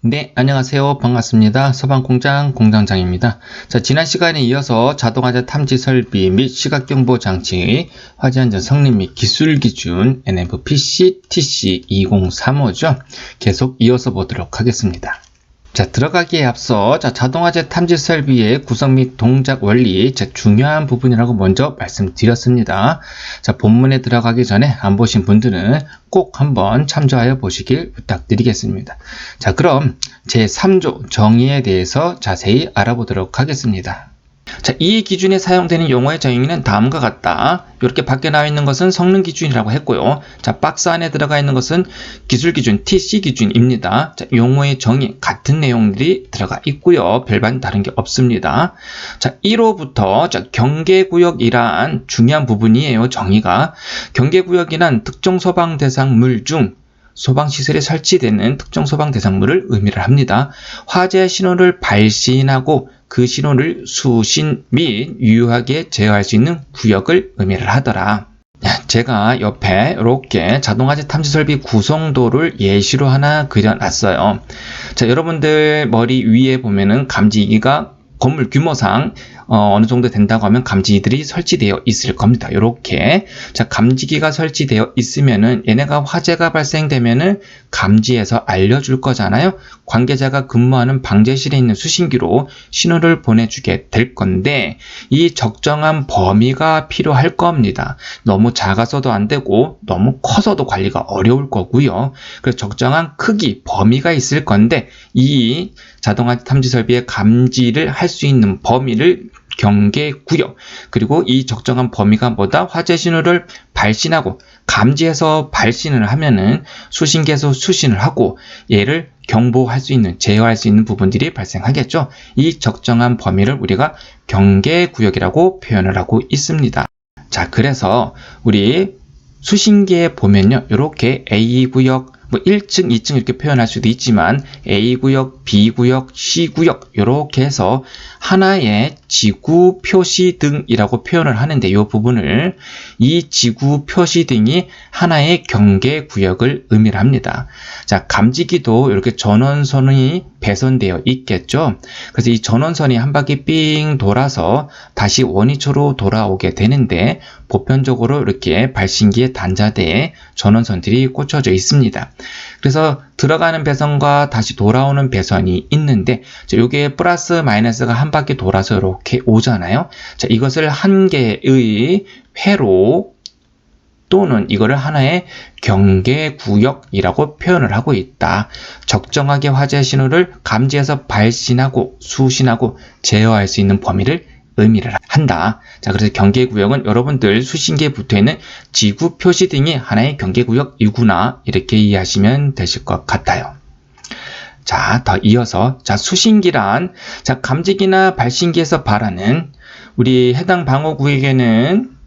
네, 안녕하세요. 반갑습니다. 서방공장 공장장입니다. 자, 지난 시간에 이어서 자동화재 탐지 설비 및 시각경보 장치의 화재 안전 성능 및 기술 기준 NFPC TC 2035죠. 계속 이어서 보도록 하겠습니다. 자, 들어가기에 앞서 자, 자동화재 탐지 설비의 구성 및 동작 원리 자, 중요한 부분이라고 먼저 말씀드렸습니다. 자, 본문에 들어가기 전에 안 보신 분들은 꼭 한번 참조하여 보시길 부탁드리겠습니다. 자, 그럼 제3조 정의에 대해서 자세히 알아보도록 하겠습니다. 자, 이 기준에 사용되는 용어의 정의는 다음과 같다. 이렇게 밖에 나와 있는 것은 성능 기준이라고 했고요. 자, 박스 안에 들어가 있는 것은 기술 기준, TC 기준입니다. 자, 용어의 정의 같은 내용들이 들어가 있고요. 별반 다른 게 없습니다. 자, 1호부터 자, 경계 구역이란 중요한 부분이에요. 정의가 경계 구역이란 특정 소방 대상물 중 소방시설에 설치되는 특정 소방 대상물을 의미를 합니다. 화재 신호를 발신하고 그 신호를 수신 및 유효하게 제어할 수 있는 구역을 의미를 하더라. 제가 옆에 이렇게 자동화재 탐지 설비 구성도를 예시로 하나 그려놨어요. 자, 여러분들 머리 위에 보면은 감지기가 건물 규모상 어, 느 정도 된다고 하면 감지기들이 설치되어 있을 겁니다. 이렇게 자 감지기가 설치되어 있으면은 얘네가 화재가 발생되면은 감지해서 알려줄 거잖아요. 관계자가 근무하는 방제실에 있는 수신기로 신호를 보내주게 될 건데 이 적정한 범위가 필요할 겁니다. 너무 작아서도 안 되고 너무 커서도 관리가 어려울 거고요. 그래서 적정한 크기 범위가 있을 건데 이 자동화 탐지 설비의 감지를 할 수 있는 범위를 경계 구역 그리고 이 적정한 범위가 뭐다 화재 신호를 발신하고 감지해서 발신을 하면은 수신기에서 수신을 하고 얘를 경보할 수 있는 제어할 수 있는 부분들이 발생하겠죠. 이 적정한 범위를 우리가 경계 구역이라고 표현을 하고 있습니다. 자, 그래서 우리 수신기에 보면요. 이렇게 A 구역, 뭐 1층, 2층 이렇게 표현할 수도 있지만 A구역, B구역, C구역 이렇게 해서 하나의 지구 표시 등이라고 표현을 하는데 이 부분을 이 지구 표시 등이 하나의 경계 구역을 의미를 합니다. 자, 감지기도 이렇게 전원선이 배선되어 있겠죠. 그래서 이 전원선이 한 바퀴 삥 돌아서 다시 원위치로 돌아오게 되는데 보편적으로 이렇게 발신기의 단자대에 전원선들이 꽂혀져 있습니다. 그래서 들어가는 배선과 다시 돌아오는 배선이 있는데 이게 플러스 마이너스가 한 바퀴 돌아서 이렇게 오잖아요. 자, 이것을 한 개의 회로 또는 이거를 하나의 경계 구역이라고 표현을 하고 있다. 적정하게 화재 신호를 감지해서 발신하고 수신하고 제어할 수 있는 범위를 의미를 한다. 자, 그래서 경계구역은 여러분들 수신기에 붙어 있는 지구 표시 등이 하나의 경계구역이구나. 이렇게 이해하시면 되실 것 같아요. 자, 더 이어서, 자, 수신기란, 자, 감지기나 발신기에서 발하는 우리 해당 방어구역에는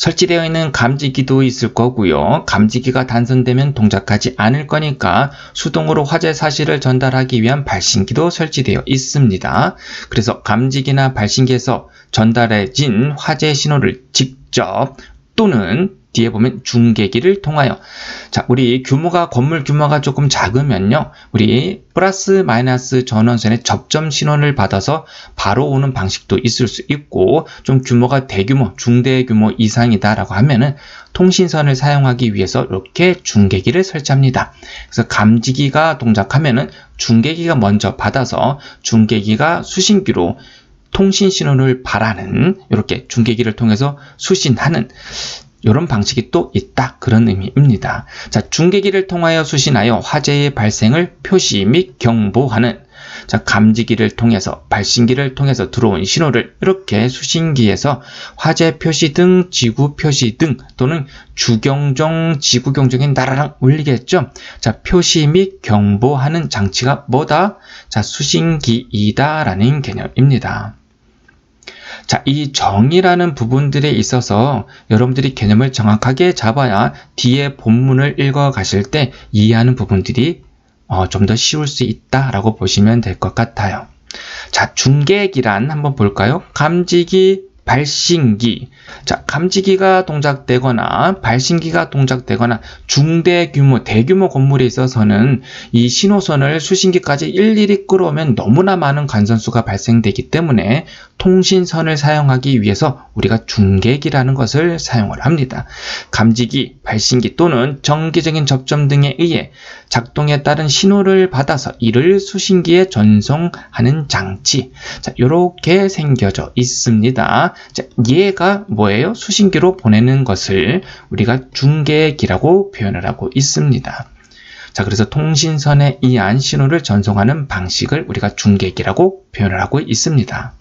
설치되어 있는 감지기도 있을 거고요. 감지기가 단선되면 동작하지 않을 거니까 수동으로 화재 사실을 전달하기 위한 발신기도 설치되어 있습니다. 그래서 감지기나 발신기에서 전달해진 화재 신호를 직접 또는 뒤에 보면 중계기를 통하여. 자 우리 규모가 건물 규모가 조금 작으면요. 우리 플러스 마이너스 전원선의 접점 신호를 받아서 바로 오는 방식도 있을 수 있고 좀 규모가 대규모 중대 규모 이상이다 라고 하면은 통신선을 사용하기 위해서 이렇게 중계기를 설치합니다. 그래서 감지기가 동작하면은 중계기가 먼저 받아서 중계기가 수신기로 통신 신호를 바라는 이렇게 중계기를 통해서 수신하는 이런 방식이 또 있다. 그런 의미입니다. 자, 중계기를 통하여 수신하여 화재의 발생을 표시 및 경보하는 자, 감지기를 통해서 발신기를 통해서 들어온 신호를 이렇게 수신기에서 화재 표시 등 지구 표시 등 또는 주경종 지구 경종에 나라랑 울리겠죠. 자, 표시 및 경보하는 장치가 뭐다? 자, 수신기이다라는 개념입니다. 자, 이 정의라는 부분들에 있어서 여러분들이 개념을 정확하게 잡아야 뒤에 본문을 읽어 가실 때 이해하는 부분들이 어, 좀 더 쉬울 수 있다라고 보시면 될 것 같아요. 자, 중계기란 한번 볼까요? 감지기, 발신기. 자, 감지기가 동작되거나 발신기가 동작되거나 중대 규모, 대규모 건물에 있어서는 이 신호선을 수신기까지 일일이 끌어오면 너무나 많은 간선수가 발생되기 때문에 통신선을 사용하기 위해서 우리가 중계기라는 것을 사용을 합니다. 감지기, 발신기 또는 정기적인 접점 등에 의해 작동에 따른 신호를 받아서 이를 수신기에 전송하는 장치. 자, 이렇게 생겨져 있습니다. 자, 얘가 뭐예요? 수신기로 보내는 것을 우리가 중계기라고 표현을 하고 있습니다. 자, 그래서 통신선에 의한 신호를 전송하는 방식을 우리가 중계기라고 표현을 하고 있습니다.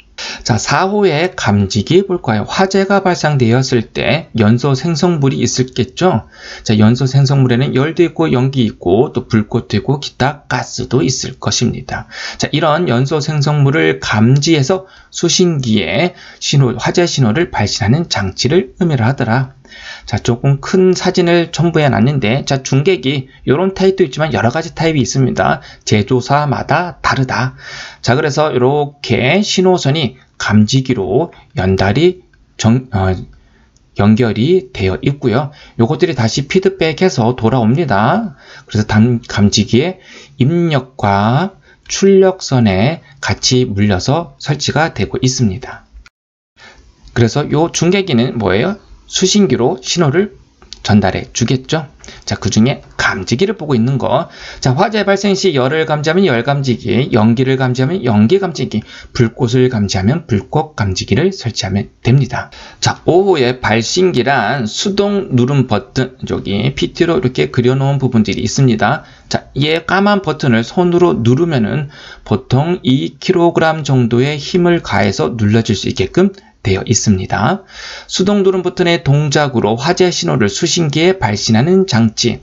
자, 4호의 감지기 볼까요? 화재가 발생되었을 때 연소 생성물이 있을겠죠? 자, 연소 생성물에는 열도 있고 연기 있고 또 불꽃도 있고 기타 가스도 있을 것입니다. 자, 이런 연소 생성물을 감지해서 수신기에 신호, 화재 신호를 발신하는 장치를 의미를 하더라. 자, 조금 큰 사진을 첨부해 놨는데, 자, 중계기, 이런 타입도 있지만 여러 가지 타입이 있습니다. 제조사마다 다르다. 자, 그래서 이렇게 신호선이 감지기로 연달이 정, 어, 연결이 되어 있고요. 요것들이 다시 피드백해서 돌아옵니다. 그래서 단 감지기에 입력과 출력선에 같이 물려서 설치가 되고 있습니다. 그래서 요 중계기는 뭐예요? 수신기로 신호를 전달해 주겠죠. 자, 그 중에 감지기를 보고 있는 거. 자, 화재 발생 시 열을 감지하면 열 감지기, 연기를 감지하면 연기 감지기, 불꽃을 감지하면 불꽃 감지기를 설치하면 됩니다. 자, 5호의 발신기란 수동 누름 버튼, 여기 PT로 이렇게 그려놓은 부분들이 있습니다. 자, 이 까만 버튼을 손으로 누르면은 보통 2kg 정도의 힘을 가해서 눌러질 수 있게끔 되어 있습니다. 수동 누름 버튼의 동작으로 화재 신호를 수신기에 발신하는 장치.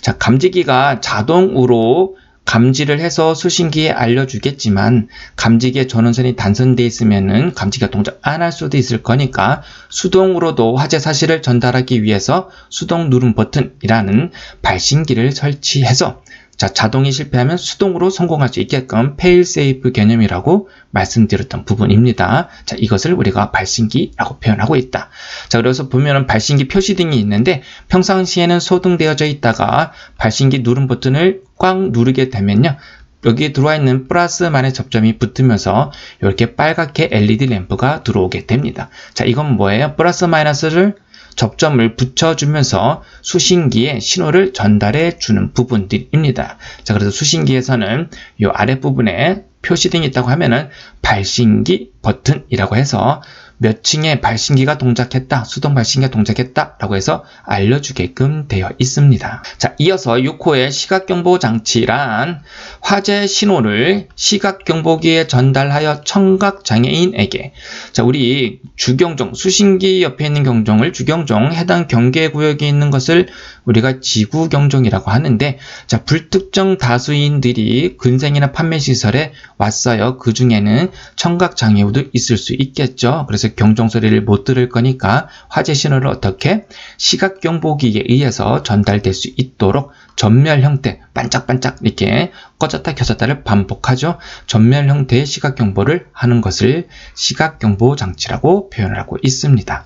자, 감지기가 자동으로 감지를 해서 수신기에 알려주겠지만 감지기의 전원선이 단선되어 있으면은 감지기가 동작 안 할 수도 있을 거니까 수동으로도 화재 사실을 전달하기 위해서 수동 누름 버튼이라는 발신기를 설치해서 자, 자동이 실패하면 수동으로 성공할 수 있게끔 페일 세이프 개념이라고 말씀드렸던 부분입니다. 자, 이것을 우리가 발신기라고 표현하고 있다. 자, 그래서 보면은 발신기 표시등이 있는데 평상시에는 소등되어져 있다가 발신기 누름 버튼을 꽉 누르게 되면요. 여기에 들어와 있는 플러스만의 접점이 붙으면서 이렇게 빨갛게 LED 램프가 들어오게 됩니다. 자, 이건 뭐예요? 플러스 마이너스를 접점을 붙여주면서 수신기에 신호를 전달해 주는 부분들입니다. 자, 그래서 수신기에서는 이 아랫부분에 표시등이 있다고 하면은 발신기 버튼이라고 해서 몇 층에 발신기가 동작했다, 수동 발신기가 동작했다 라고 해서 알려주게끔 되어 있습니다. 자, 이어서 6호의 시각경보 장치란 화재 신호를 시각경보기에 전달하여 청각장애인에게 자, 우리 주경종, 수신기 옆에 있는 경종을 주경종, 해당 경계구역에 있는 것을 우리가 지구경종이라고 하는데 자, 불특정 다수인들이 근생이나 판매시설에 왔어요. 그 중에는 청각 장애우도 있을 수 있겠죠. 그래서 경종 소리를 못 들을 거니까 화재 신호를 어떻게 시각 경보기에 의해서 전달될 수 있도록 전멸 형태 반짝반짝 이렇게 꺼졌다 켜졌다를 반복하죠. 전멸 형태의 시각 경보를 하는 것을 시각 경보 장치라고 표현을 하고 있습니다.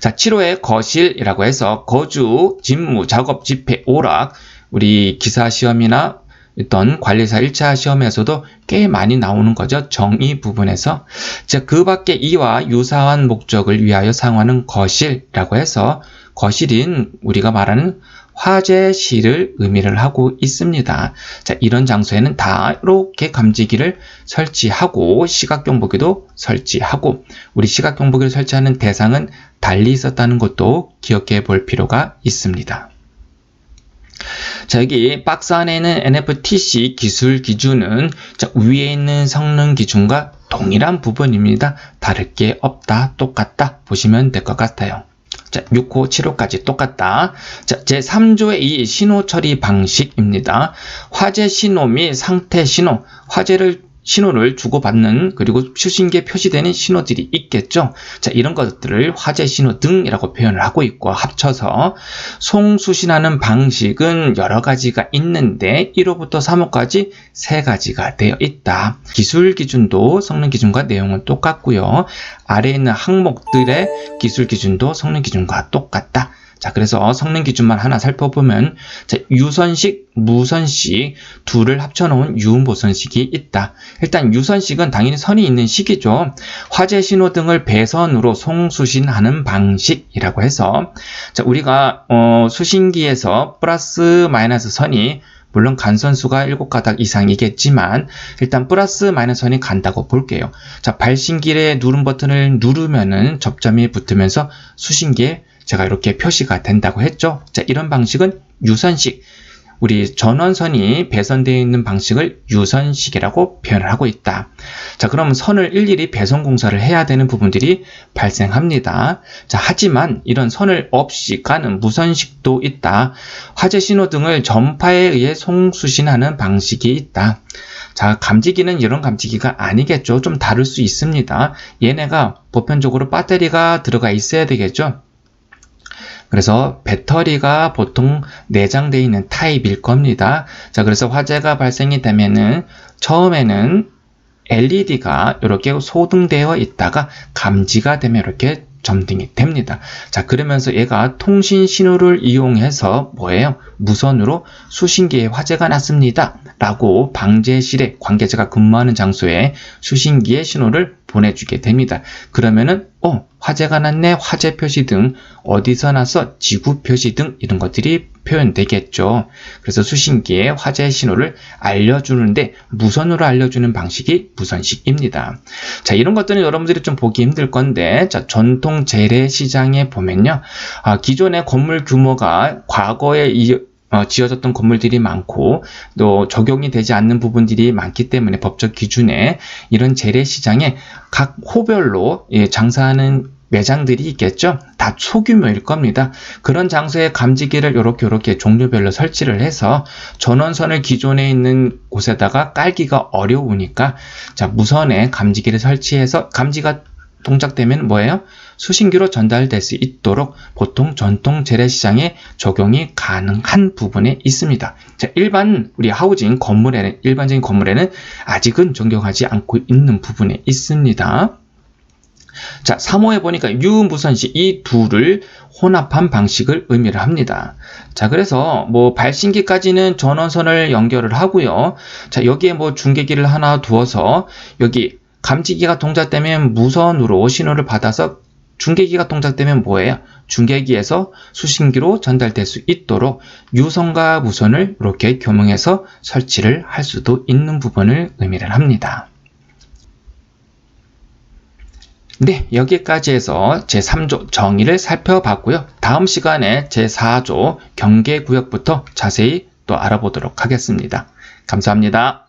자, 7호의 거실이라고 해서 거주, 직무, 작업, 집회, 오락, 우리 기사 시험이나 어떤 관리사 1차 시험에서도 꽤 많이 나오는 거죠. 정의 부분에서. 자, 그 밖에 이와 유사한 목적을 위하여 사용하는 거실이라고 해서 거실인 우리가 말하는 화재실을 의미를 하고 있습니다. 자, 이런 장소에는 다 이렇게 감지기를 설치하고 시각경보기도 설치하고 우리 시각경보기를 설치하는 대상은 달리 있었다는 것도 기억해 볼 필요가 있습니다. 자, 여기 박스 안에 있는 NFTC 기술 기준은 자, 위에 있는 성능 기준과 동일한 부분입니다. 다를 게 없다, 똑같다 보시면 될 것 같아요. 자, 6호, 7호까지 똑같다. 자, 제3조의 이 신호 처리 방식입니다. 화재 신호 및 상태 신호, 화재를 신호를 주고받는 그리고 수신기에 표시되는 신호들이 있겠죠. 자, 이런 것들을 화재 신호 등이라고 표현을 하고 있고 합쳐서 송수신하는 방식은 여러 가지가 있는데 1호부터 3호까지 세 가지가 되어 있다. 기술 기준도 성능 기준과 내용은 똑같고요. 아래에 있는 항목들의 기술 기준도 성능 기준과 똑같다. 자, 그래서 성능 기준만 하나 살펴보면 자, 유선식, 무선식 둘을 합쳐놓은 유무선식이 있다. 일단 유선식은 당연히 선이 있는 식이죠. 화재 신호 등을 배선으로 송수신하는 방식이라고 해서 자, 우리가 어, 수신기에서 플러스 마이너스 선이 물론 간선수가 7가닥 이상이겠지만 일단 플러스 마이너스 선이 간다고 볼게요. 자, 발신기에 누른 버튼을 누르면은 접점이 붙으면서 수신기에 제가 이렇게 표시가 된다고 했죠. 자, 이런 방식은 유선식. 우리 전원선이 배선되어 있는 방식을 유선식이라고 표현을 하고 있다. 자, 그럼 선을 일일이 배선 공사를 해야 되는 부분들이 발생합니다. 자, 하지만 이런 선을 없이 가는 무선식도 있다. 화재 신호 등을 전파에 의해 송수신하는 방식이 있다. 자, 감지기는 이런 감지기가 아니겠죠. 좀 다를 수 있습니다. 얘네가 보편적으로 배터리가 들어가 있어야 되겠죠. 그래서 배터리가 보통 내장되어 있는 타입일 겁니다. 자, 그래서 화재가 발생이 되면은 처음에는 LED가 이렇게 소등되어 있다가 감지가 되면 이렇게 점등이 됩니다. 자, 그러면서 얘가 통신 신호를 이용해서 뭐예요? 무선으로 수신기에 화재가 났습니다. 라고 방제실에 관계자가 근무하는 장소에 수신기의 신호를 보내주게 됩니다. 그러면은 어 화재가 났네 화재 표시 등 어디서 나서 지구 표시 등 이런 것들이 표현되겠죠. 그래서 수신기에 화재 신호를 알려주는데 무선으로 알려주는 방식이 무선식입니다. 자 이런 것들은 여러분들이 좀 보기 힘들 건데 자 전통 재래 시장에 보면요 아, 기존의 건물 규모가 과거에 이, 어, 지어졌던 건물들이 많고 또 적용이 되지 않는 부분들이 많기 때문에 법적 기준에 이런 재래시장에 각 호별로 예, 장사하는 매장들이 있겠죠. 다 소규모일 겁니다. 그런 장소에 감지기를 이렇게 이렇게 종류별로 설치를 해서 전원선을 기존에 있는 곳에다가 깔기가 어려우니까 자 무선에 감지기를 설치해서 감지가 동작되면 뭐예요? 수신기로 전달될 수 있도록 보통 전통 재래시장에 적용이 가능한 부분에 있습니다. 자, 일반 우리 하우징 건물에는 일반적인 건물에는 아직은 적용하지 않고 있는 부분에 있습니다. 자, 3호에 보니까 유무선식 이 둘을 혼합한 방식을 의미를 합니다. 자, 그래서 뭐 발신기까지는 전원선을 연결을 하고요. 자, 여기에 뭐 중계기를 하나 두어서 여기 감지기가 동작되면 무선으로 신호를 받아서 중계기가 동작되면 뭐예요? 중계기에서 수신기로 전달될 수 있도록 유선과 무선을 이렇게 교명해서 설치를 할 수도 있는 부분을 의미를 합니다. 네, 여기까지 해서 제3조 정의를 살펴봤고요. 다음 시간에 제4조 경계구역부터 자세히 또 알아보도록 하겠습니다. 감사합니다.